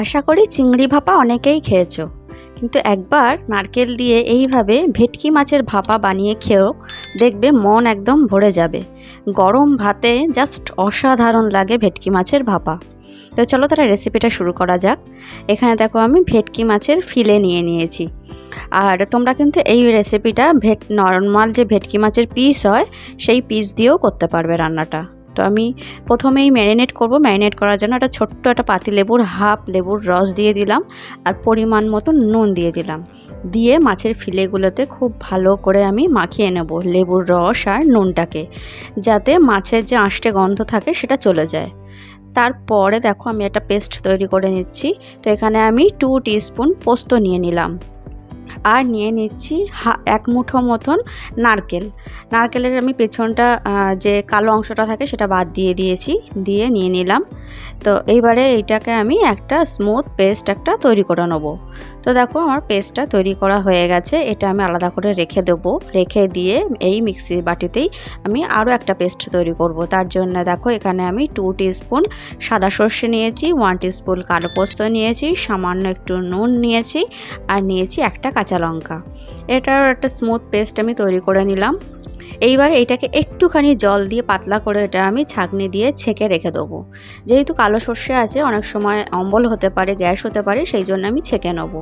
আশা করি চিংড়ি ভাপা অনেকেই খেয়েছো। কিন্তু একবার নারকেল দিয়ে এইভাবে ভেটকি মাছের ভাপা বানিয়ে খেয়েও দেখবে মন একদম ভরে যাবে। গরম ভাতে জাস্ট অসাধারণ লাগে ভেটকি মাছের ভাপা। তো চলো তারা রেসিপিটা শুরু করা যাক। এখানে দেখো আমি ভেটকি মাছের ফিলে নিয়ে নিয়েছি। আর তোমরা কিন্তু এই রেসিপিটা ভেট নর্মাল যে ভেটকি মাছের পিস হয়, সেই পিস দিয়েও করতে পারবে রান্নাটা। তো আমি প্রথমেই ম্যারিনেট করব। ম্যারিনেট করার জন্য একটা ছোট্ট একটা পাতি লেবুর হাফ লেবুর রস দিয়ে দিলাম আর পরিমাণ মতো নুন দিয়ে দিলাম। দিয়ে মাছের ফিলেগুলোতে খুব ভালো করে আমি মাখিয়ে নেব লেবুর রস আর নুনটাকে, যাতে মাছের যে আঁশটে গন্ধ থাকে সেটা চলে যায়। তারপরে দেখো আমি একটা পেস্ট তৈরি করে নিচ্ছি। তো এখানে আমি টু টিস্পুন পোস্ত নিয়ে নিলাম। আর নিয়ে নিচ্ছি এক মুঠো মতন নারকেল। নারকেলের আমি পেছনটা যে কালো অংশটা থাকে সেটা বাদ দিয়ে দিয়েছি, দিয়ে নিয়ে নিলাম। তো এইবারে এইটাকে আমি একটা স্মুথ পেস্ট একটা তৈরি করে নেব। তো দেখো আমার পেস্টটা তৈরি করা হয়ে গেছে, এটা আমি আলাদা করে রেখে দেবো। রেখে দিয়ে এই মিক্সির বাটিতেই আমি আরও একটা পেস্ট তৈরি করব। তার জন্য দেখো এখানে আমি টু স্পুন সাদা সর্ষে নিয়েছি ওয়ান স্পুন কালো পোস্ত নিয়েছি, সামান্য একটু নুন নিয়েছি, আর নিয়েছি একটা কাঁচা লঙ্কা। এটার একটা স্মুথ পেস্ট আমি তৈরি করে নিলাম। এইবার এইটাকে একটুখানি জল দিয়ে পাতলা করে এটা আমি ছাঁকনি দিয়ে ছেঁকে রেখে দেবো। যেহেতু কালো সর্ষে আছে, অনেক সময় অম্বল হতে পারে, গ্যাস হতে পারে, সেই জন্য আমি ছেঁকে নেব।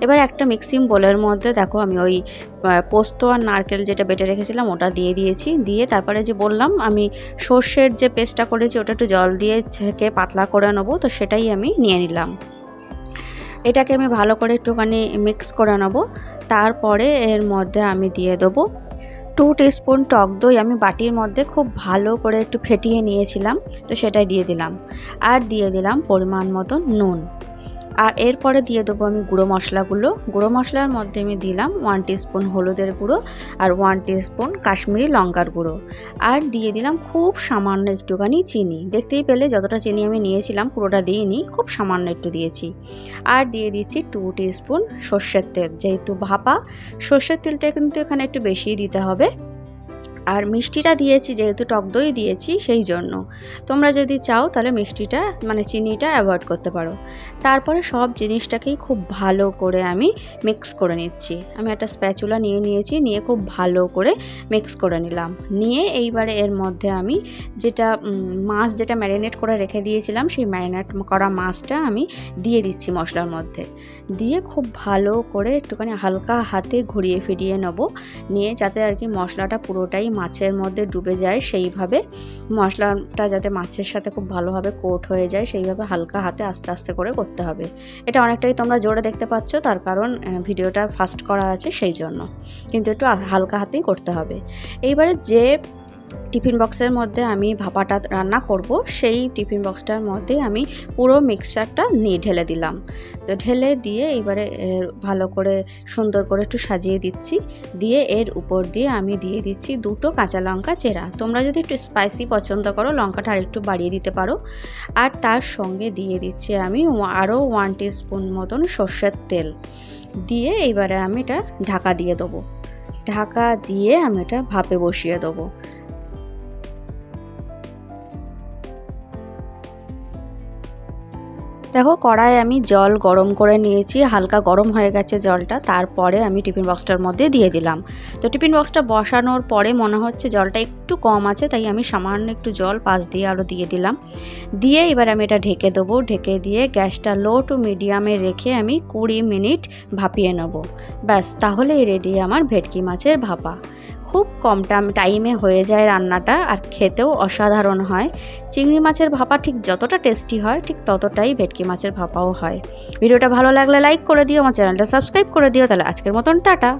এবার একটা মিক্সিং বোলের মধ্যে দেখো আমি ওই পোস্ত আর নারকেল যেটা বেটে রেখেছিলাম ওটা দিয়ে দিয়েছি। দিয়ে তারপরে যে বললাম, আমি সর্ষের যে পেস্টটা করেছি, ওটা একটু জল দিয়ে ছেঁকে পাতলা করে নেব, তো সেটাই আমি নিয়ে নিলাম। এটাকে আমি ভালো করে একটুখানি মিক্স করে নেব। তারপরে এর মধ্যে আমি দিয়ে দেবো টু স্পুন টক দই। আমি বাটির মধ্যে খুব ভালো করে একটু ফেটিয়ে নিয়েছিলাম, তো সেটাই দিয়ে দিলাম। আর দিয়ে দিলাম পরিমাণ মতো নুন। আর এরপরে দিয়ে দেবো আমি গুঁড়ো মশলাগুলো। গুঁড়ো মশলার মধ্যে আমি দিলাম ওয়ান স্পুন হলুদের গুঁড়ো আর ওয়ান স্পুন কাশ্মীরি লঙ্কার গুঁড়ো। আর দিয়ে দিলাম খুব সামান্য একটুখানি চিনি। দেখতেই পেলে যতটা চিনি আমি নিয়েছিলাম পুরোটা দিইনি, খুব সামান্য একটু দিয়েছি। আর দিয়ে দিচ্ছি টু স্পুন সর্ষের তেল। যেহেতু ভাপা, সর্ষের তেলটা কিন্তু এখানে একটু বেশিই দিতে হবে। আর মিষ্টিটা দিয়েছি, যেহেতু টক দই দিয়েছি, সেই জন্য। তোমরা যদি চাও, তাহলে মিষ্টিটা মানে চিনিটা অ্যাভয়েড করতে পারো। তারপরে সব জিনিসটাকেই খুব ভালো করে আমি মিক্স করে নিচ্ছি। আমি একটা স্প্যাচুলা নিয়ে নিয়েছি, নিয়ে খুব ভালো করে মিক্স করে নিলাম। নিয়ে এইবারে এর মধ্যে আমি যেটা মাছ যেটা ম্যারিনেট করে রেখে দিয়েছিলাম, সেই ম্যারিনেট করা মাছটা আমি দিয়ে দিচ্ছি মশলার মধ্যে। দিয়ে খুব ভালো করে একটুখানি হালকা হাতে ঘুরিয়ে ফিরিয়ে নেব। নিয়ে যাতে আর কি মশলাটা পুরোটাই মাছের মধ্যে ডুবে যায়, সেইভাবে মশলাটা যাতে মাছের সাথে খুব ভালোভাবে কোট হয়ে যায়, সেইভাবে হালকা হাতে আস্তে আস্তে করে করতে হবে। এটা অনেকটাই তোমরা জোরে দেখতে পাচ্ছ, তার কারণ ভিডিওটা ফাস্ট করা আছে সেই জন্য। কিন্তু একটু হালকা হাতেই করতে হবে। এইবারে যে টিফিন বক্সের মধ্যে আমি ভাপাটা রান্না করব, সেই টিফিন বক্সটার মধ্যে আমি পুরো মিক্সারটা নিয়ে ঢেলে দিলাম। তো ঢেলে দিয়ে এবারে ভালো করে সুন্দর করে একটু সাজিয়ে দিচ্ছি। দিয়ে এর উপর দিয়ে আমি দিয়ে দিচ্ছি দুটো কাঁচা লঙ্কা চেরা। তোমরা যদি একটু স্পাইসি পছন্দ করো, লঙ্কাটা আরেকটু বাড়িয়ে দিতে পারো। আর তার সঙ্গে দিয়ে দিচ্ছি আমি আরও ওয়ান স্পুন মতন সর্ষের তেল। দিয়ে এবারে আমি এটা ঢাকা দিয়ে দেবো। ঢাকা দিয়ে আমি এটা ভাপে বসিয়ে দেবো। দেখো কড়াই আমি জল গরম করে নিয়েছি, হালকা গরম হয়ে গেছে জলটা, তারপরে আমি টিফিন বক্সটার মধ্যে দিয়ে দিলাম। তো টিফিন বক্সটা বসানোর পরে মনে হচ্ছে জলটা একটু কম আছে, তাই আমি সামান্য একটু জল পাশ দিয়ে আরও দিয়ে দিলাম। দিয়ে এবার আমি এটা ঢেকে দেবো, ঢেকে দিয়ে গ্যাসটা লো টু মিডিয়ামে রেখে আমি কুড়ি মিনিট ভাপিয়ে নেব। ব্যাস, তাহলেই রেডি আমার ভেটকি মাছের ভাপা। খুব কম টাইমে হয়ে যায় রান্নাটা আর খেতেও অসাধারণ হয়। চিংড়ি মাছের ভাপা ঠিক যতটা টেস্টি হয়, ঠিক ততটাই ভেটকি মাছের ভাপাও হয়। ভিডিওটা ভালো লাগলে লাইক করে দিও, আমার চ্যানেলটা সাবস্ক্রাইব করে দিও, তাহলে আজকের মতন টাটা।